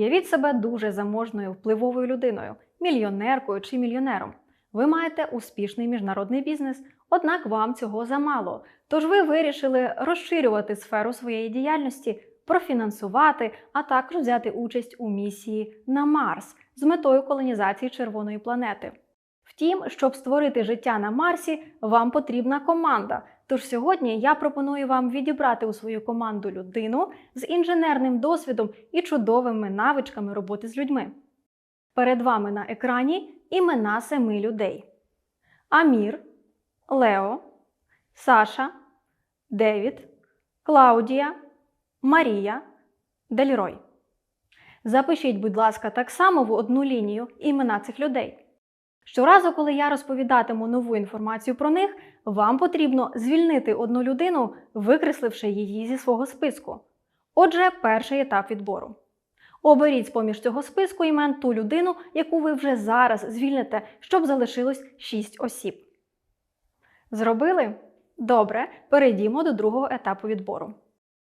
Уявіть себе дуже заможною впливовою людиною, мільйонеркою чи мільйонером. Ви маєте успішний міжнародний бізнес, однак вам цього замало. Тож ви вирішили розширювати сферу своєї діяльності, профінансувати, а також взяти участь у місії на Марс з метою колонізації червоної планети. Втім, щоб створити життя на Марсі, вам потрібна команда. Тож сьогодні я пропоную вам відібрати у свою команду людину з інженерним досвідом і чудовими навичками роботи з людьми. Перед вами на екрані імена семи людей: Амір, Лео, Саша, Девід, Клаудія, Марія, Дельрой. Запишіть, будь ласка, так само в одну лінію імена цих людей. Щоразу, коли я розповідатиму нову інформацію про них, вам потрібно звільнити одну людину, викресливши її зі свого списку. Отже, перший етап відбору. Оберіть з поміж цього списку імен ту людину, яку ви вже зараз звільните, щоб залишилось 6 осіб. Зробили? Добре, перейдімо до другого етапу відбору.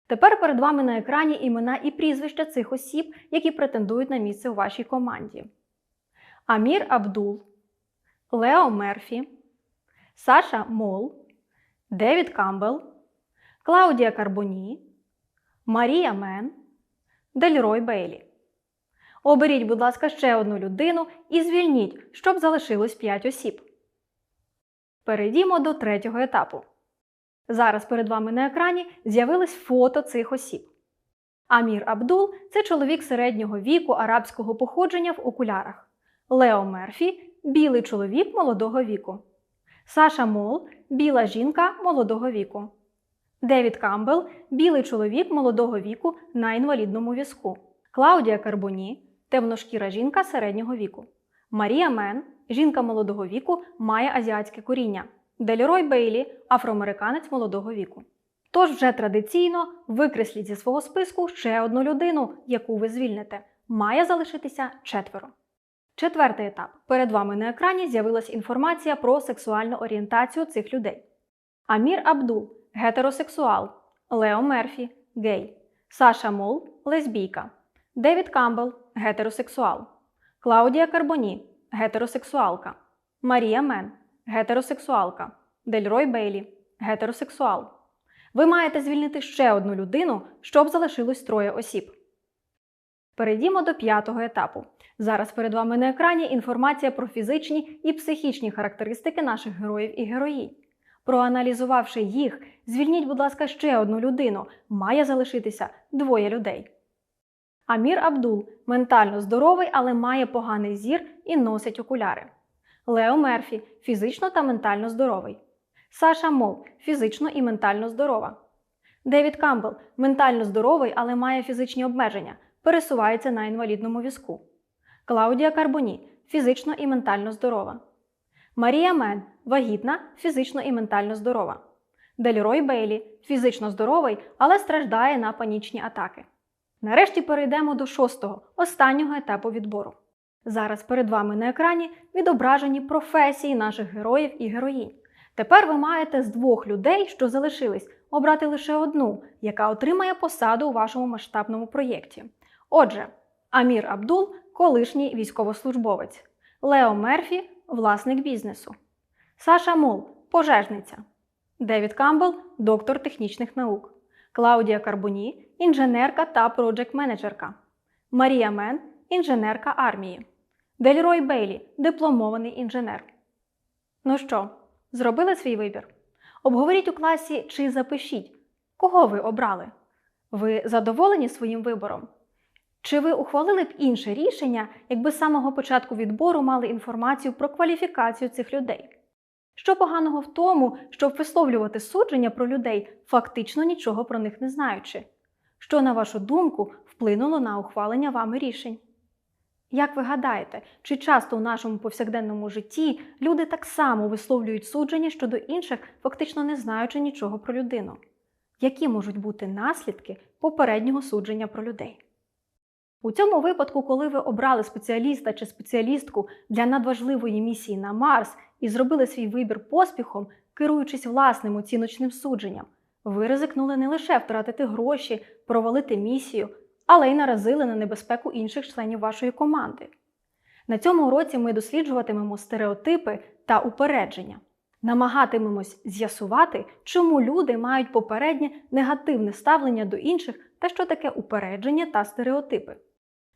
Тепер перед вами на екрані імена і прізвища цих осіб, які претендують на місце у вашій команді: Амір Абдул, Лео Мерфі, Саша Мол, Девід Камбел, Клаудія Карбоні, Марія Мен, Дельрой Бейлі. Оберіть, будь ласка, ще одну людину і звільніть, щоб залишилось 5 осіб. Перейдімо до третього етапу. Зараз перед вами на екрані з'явилось фото цих осіб. Амір Абдул це чоловік середнього віку арабського походження в окулярах. Лео Мерфі білий чоловік молодого віку. Саша Мол біла жінка молодого віку. Девід Камбел білий чоловік молодого віку на інвалідному візку. Клаудія Карбоні темношкіра жінка середнього віку. Марія Мен жінка молодого віку має азіатське коріння. Дельрой Бейлі афроамериканець молодого віку. Тож вже традиційно викресліть зі свого списку ще одну людину, яку ви звільните. Має залишитися четверо. Четвертий етап. Перед вами на екрані з'явилася інформація про сексуальну орієнтацію цих людей. Амір Абдул гетеросексуал, Лео Мерфі гей, Саша Мол лесбійка, Девід Камбел гетеросексуал, Клаудія Карбоні гетеросексуалка, Марія Мен гетеросексуалка, Дельрой Бейлі гетеросексуал. Ви маєте звільнити ще одну людину, щоб залишилось троє осіб. Перейдімо до п'ятого етапу. Зараз перед вами на екрані інформація про фізичні і психічні характеристики наших героїв і героїнь. Проаналізувавши їх, звільніть, будь ласка, ще одну людину. Має залишитися двоє людей. Амір Абдул ментально здоровий, але має поганий зір і носить окуляри. Лео Мерфі фізично та ментально здоровий. Саша Мол фізично і ментально здорова. Девід Камбел ментально здоровий, але має фізичні обмеження, пересувається на інвалідному візку. Клаудія Карбоні фізично і ментально здорова. Марія Мен вагітна, фізично і ментально здорова. Дельрой Бейлі фізично здоровий, але страждає на панічні атаки. Нарешті перейдемо до шостого, останнього етапу відбору. Зараз перед вами на екрані відображені професії наших героїв і героїнь. Тепер ви маєте з двох людей, що залишились, обрати лише одну, яка отримає посаду у вашому масштабному проєкті. Отже, Амір Абдул колишній військовослужбовець, Лео Мерфі власник бізнесу, Саша Мул пожежниця, Девід Камбл доктор технічних наук, Клаудія Карбоні інженерка та проджект-менеджерка, Марія Мен інженерка армії, Дельрой Бейлі дипломований інженер. Ну що, зробили свій вибір? Обговоріть у класі чи запишіть, кого ви обрали. Ви задоволені своїм вибором? Чи ви ухвалили б інше рішення, якби з самого початку відбору мали інформацію про кваліфікацію цих людей? Що поганого в тому, щоб висловлювати судження про людей, фактично нічого про них не знаючи? Що, на вашу думку, вплинуло на ухвалення вами рішень? Як ви гадаєте, чи часто у нашому повсякденному житті люди так само висловлюють судження щодо інших, фактично не знаючи нічого про людину? Які можуть бути наслідки попереднього судження про людей? У цьому випадку, коли ви обрали спеціаліста чи спеціалістку для надважливої місії на Марс і зробили свій вибір поспіхом, керуючись власним оціночним судженням, ви ризикнули не лише втратити гроші, провалити місію, але й наразили на небезпеку інших членів вашої команди. На цьому уроці ми досліджуватимемо стереотипи та упередження. Намагатимемось з'ясувати, чому люди мають попереднє негативне ставлення до інших та що таке упередження та стереотипи.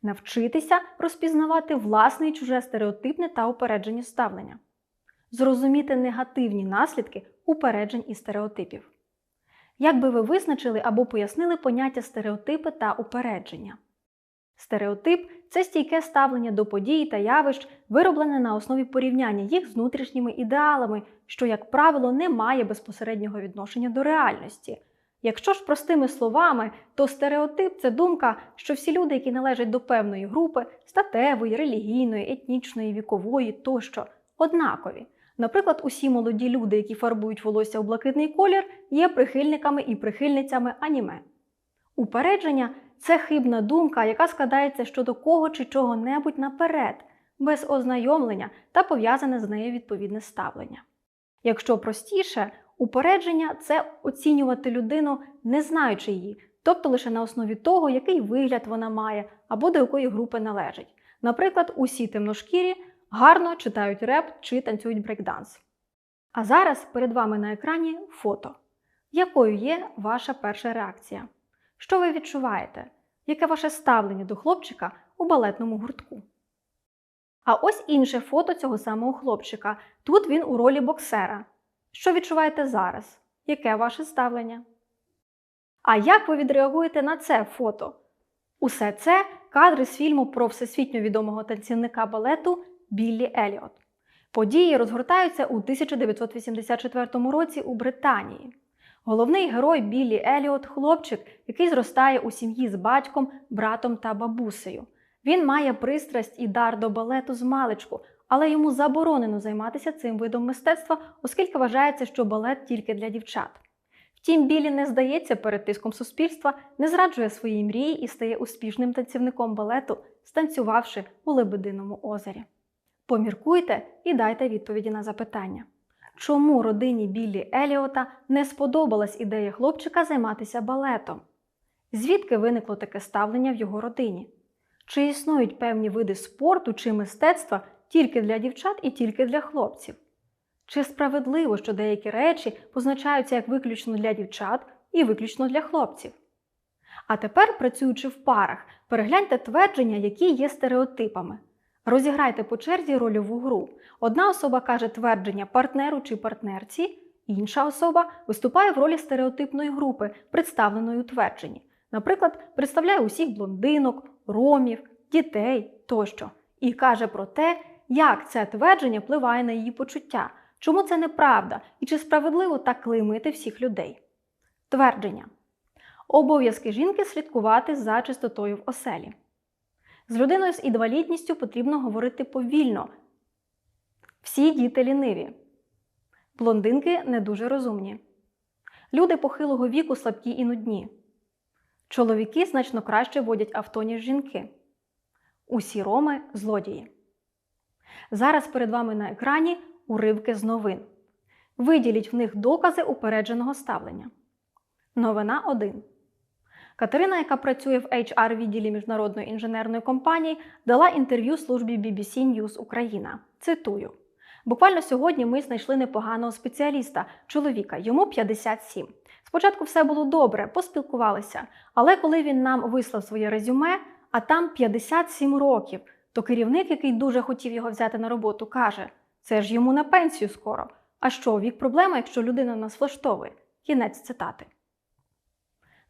Навчитися розпізнавати власне і чуже стереотипне та упередження ставлення. Зрозуміти негативні наслідки упереджень і стереотипів. Як би ви визначили або пояснили поняття стереотипи та упередження? Стереотип це стійке ставлення до подій та явищ, вироблене на основі порівняння їх з внутрішніми ідеалами, що, як правило, не має безпосереднього відношення до реальності. Якщо ж простими словами, то стереотип це думка, що всі люди, які належать до певної групи, статевої, релігійної, етнічної, вікової тощо, однакові. Наприклад, усі молоді люди, які фарбують волосся у блакитний колір, є прихильниками і прихильницями аніме. Упередження це хибна думка, яка складається щодо кого чи чого-небудь наперед, без ознайомлення та пов'язане з нею відповідне ставлення. Якщо простіше, упередження це оцінювати людину, не знаючи її, тобто лише на основі того, який вигляд вона має або до якої групи належить. Наприклад, усі темношкірі гарно читають реп чи танцюють брейкданс. А зараз перед вами на екрані фото. Якою є ваша перша реакція? Що ви відчуваєте? Яке ваше ставлення до хлопчика у балетному гуртку? А ось інше фото цього самого хлопчика. Тут він у ролі боксера. Що відчуваєте зараз? Яке ваше ставлення? А як ви відреагуєте на це фото? Усе це кадри з фільму про всесвітньо відомого танцівника балету Біллі Еліот. Події розгортаються у 1984 році у Британії. Головний герой Біллі Еліот хлопчик, який зростає у сім'ї з батьком, братом та бабусею. Він має пристрасть і дар до балету з маличку, але йому заборонено займатися цим видом мистецтва, оскільки вважається, що балет тільки для дівчат. Втім, Біллі не здається перед тиском суспільства, не зраджує свої мрії і стає успішним танцівником балету, станцювавши у Лебединому озері. Поміркуйте і дайте відповіді на запитання. Чому родині Біллі Еліота не сподобалась ідея хлопчика займатися балетом? Звідки виникло таке ставлення в його родині? Чи існують певні види спорту чи мистецтва тільки для дівчат і тільки для хлопців? Чи справедливо, що деякі речі позначаються як виключно для дівчат і виключно для хлопців? А тепер, працюючи в парах, перегляньте твердження, які є стереотипами. Розіграйте по черзі рольову гру. Одна особа каже твердження партнеру чи партнерці, інша особа виступає в ролі стереотипної групи, представленої у твердженні. Наприклад, представляє усіх блондинок, ромів, дітей тощо, і каже про те, як це твердження впливає на її почуття, чому це неправда і чи справедливо так клеймити всіх людей. Твердження. Обов'язки жінки слідкувати за чистотою в оселі. З людиною з інвалідністю потрібно говорити повільно. Всі діти ліниві. Блондинки не дуже розумні. Люди похилого віку слабкі і нудні. Чоловіки значно краще водять авто, ніж жінки. Усі роми злодії. Зараз перед вами на екрані уривки з новин. Виділіть в них докази упередженого ставлення. Новина 1. Катерина, яка працює в HR відділі міжнародної інженерної компанії, дала інтерв'ю службі BBC News Україна. Цитую: буквально сьогодні ми знайшли непоганого спеціаліста, чоловіка, йому 57. Спочатку все було добре, поспілкувалися, але коли він нам вислав своє резюме, а там 57 років, то керівник, який дуже хотів його взяти на роботу, каже: це ж йому на пенсію скоро. А що, вік проблема, якщо людина нас влаштовує? Кінець цитати.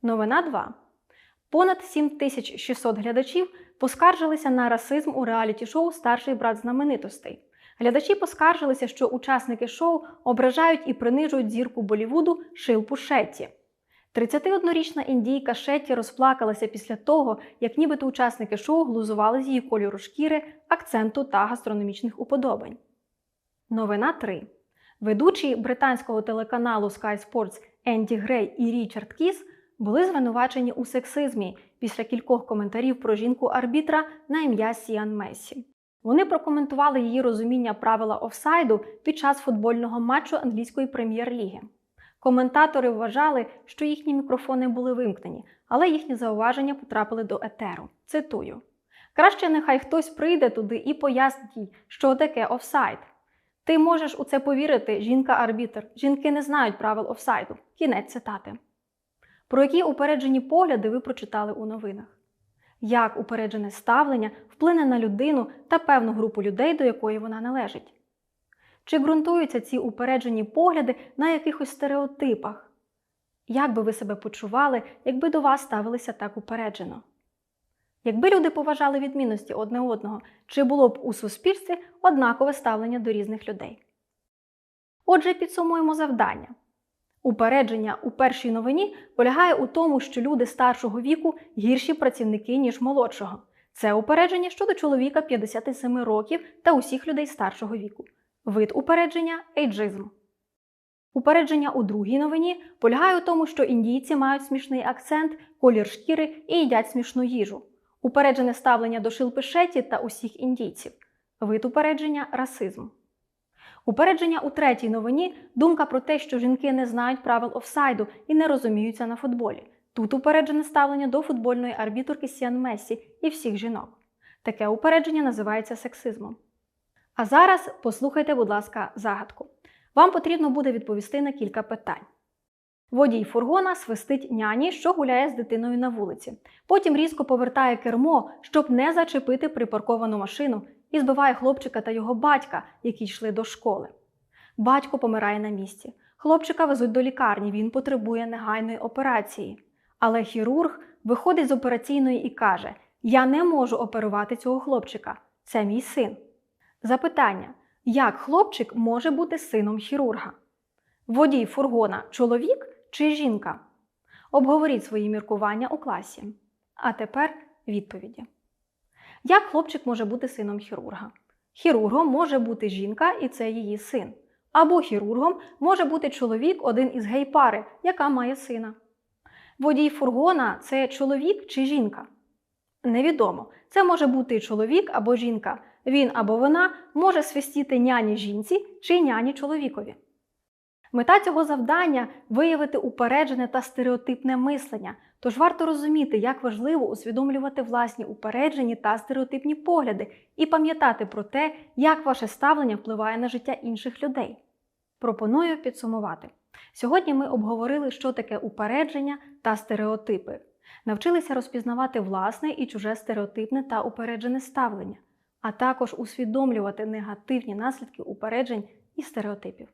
Новина 2. Понад 7600 глядачів поскаржилися на расизм у реаліті-шоу Старший брат знаменитостей. Глядачі поскаржилися, що учасники шоу ображають і принижують зірку Болівуду Шилпу Шетті. 31-річна індійка Шетті розплакалася після того, як нібито учасники шоу глузували з її кольору шкіри, акценту та гастрономічних уподобань. Новина 3. Ведучі британського телеканалу Sky Sports Енді Грей і Річард Кіс були звинувачені у сексизмі після кількох коментарів про жінку-арбітра на ім'я Сіан Месі. Вони прокоментували її розуміння правила офсайду під час футбольного матчу англійської прем'єр-ліги. Коментатори вважали, що їхні мікрофони були вимкнені, але їхні зауваження потрапили до етеру. Цитую: краще нехай хтось прийде туди і пояснить їй, що таке офсайд. Ти можеш у це повірити, жінка-арбітр. Жінки не знають правил офсайду. Кінець цитати. Про які упереджені погляди ви прочитали у новинах? Як упереджене ставлення вплине на людину та певну групу людей, до якої вона належить? Чи ґрунтуються ці упереджені погляди на якихось стереотипах? Як би ви себе почували, якби до вас ставилися так упереджено? Якби люди поважали відмінності одне одного, чи було б у суспільстві однакове ставлення до різних людей? Отже, підсумуємо завдання. Упередження у першій новині полягає у тому, що люди старшого віку гірші працівники, ніж молодшого. Це упередження щодо чоловіка 57 років та усіх людей старшого віку. Вид упередження ейджизм. Упередження у другій новині полягає у тому, що індійці мають смішний акцент, колір шкіри і їдять смішну їжу. Упереджене ставлення до шилпишеті та усіх індійців. Вид упередження расизм. Упередження у третій новині думка про те, що жінки не знають правил офсайду і не розуміються на футболі. Тут упереджене ставлення до футбольної арбітрки Сіан Мессі і всіх жінок. Таке упередження називається сексизмом. А зараз послухайте, будь ласка, загадку. Вам потрібно буде відповісти на кілька питань. Водій фургона свистить няні, що гуляє з дитиною на вулиці. Потім різко повертає кермо, щоб не зачепити припарковану машину, і збиває хлопчика та його батька, які йшли до школи. Батько помирає на місці. Хлопчика везуть до лікарні, він потребує негайної операції. Але хірург виходить з операційної і каже: Я не можу оперувати цього хлопчика. Це мій син. Запитання: як хлопчик може бути сином хірурга? Водій фургона чоловік чи жінка? Обговоріть свої міркування у класі. А тепер відповіді. Як хлопчик може бути сином хірурга? Хірургом може бути жінка, і це її син. Або хірургом може бути чоловік, один із гей-пари, яка має сина. Водій фургона це чоловік чи жінка? Невідомо. Це може бути чоловік або жінка. Він або вона може свистіти няні жінці чи няні чоловікові. Мета цього завдання виявити упереджене та стереотипне мислення, тож варто розуміти, як важливо усвідомлювати власні упереджені та стереотипні погляди і пам'ятати про те, як ваше ставлення впливає на життя інших людей. Пропоную підсумувати. Сьогодні ми обговорили, що таке упередження та стереотипи, навчилися розпізнавати власне і чуже стереотипне та упереджене ставлення, а також усвідомлювати негативні наслідки упереджень і стереотипів.